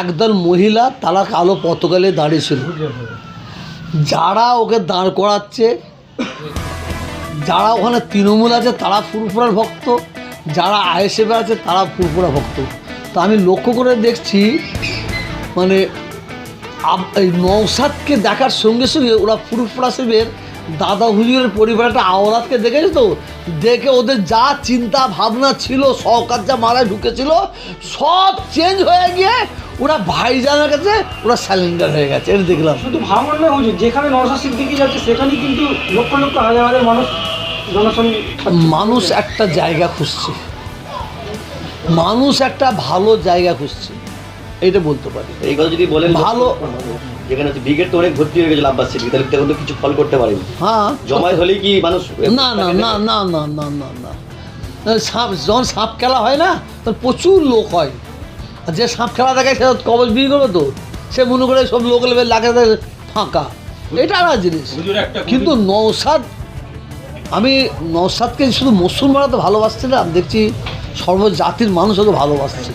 একদল মহিলা তারা কালো পতকালে দাঁড়িয়েছিল যারা ওকে দাঁড় করাচ্ছে, যারা ওখানে তৃণমূল আছে তারা ফুরফুরার ভক্ত, যারা আইএসএফ আছে তারা ফুরফুরা ভক্ত। তা আমি লক্ষ্য করে দেখছি মানে এই নৌসাদকে দেখার সঙ্গে সঙ্গে ওরা ফুরফুরা শিবের দাদা হুজুরের পরিবারটা আওরাতকে দেখেছে তো? দেখে ওদের যা চিন্তা ভাবনা ছিল সরকার যা মারায় ঢুকেছিল সব চেঞ্জ হয়ে গিয়ে ওরা ভাইজানের কাছে ওরা স্যালেন্ডার হয়ে গেছে। এটা দেখলাম। শুধু ভাঙন নয় হুজুর যেখানে নরসা সিদ্দিকি যাচ্ছে সেখানেই কিন্তু লক্ষ লক্ষ হাজার হাজার মানুষ মানুষ একটা জায়গা খুঁজছে। মানুষ একটা ভালো জায়গা খুঁজছে। এটা বলতে পারি। এই কথা যদি বলেন ভালো যেখানে হচ্ছে ব্রিগেড তো অনেক ভর্তি হয়ে গেছিল আব্বাস সিদ্দিকি তাহলে তখন তো কিছু ফল করতে পারেনি। হ্যাঁ। জমায়েত হলেই কি মানুষ না না না না? না না না না সাপ যখন সাপ খেলা হয় না তখন প্রচুর লোক হয়। আর যে সাপ খেলা দেখায় সে কবচ বিক্রি করবে তো। সে মনে করে সব লোক লেবে লাগে ফাঁকা। এটা না জিনিস। কিন্তু নৌসাদ আমি নৌসাদকে শুধু মুসলমানরা তো ভালোবাসছে না আমি দেখছি সর্বজাতির মানুষ ওকে ভালোবাসছে।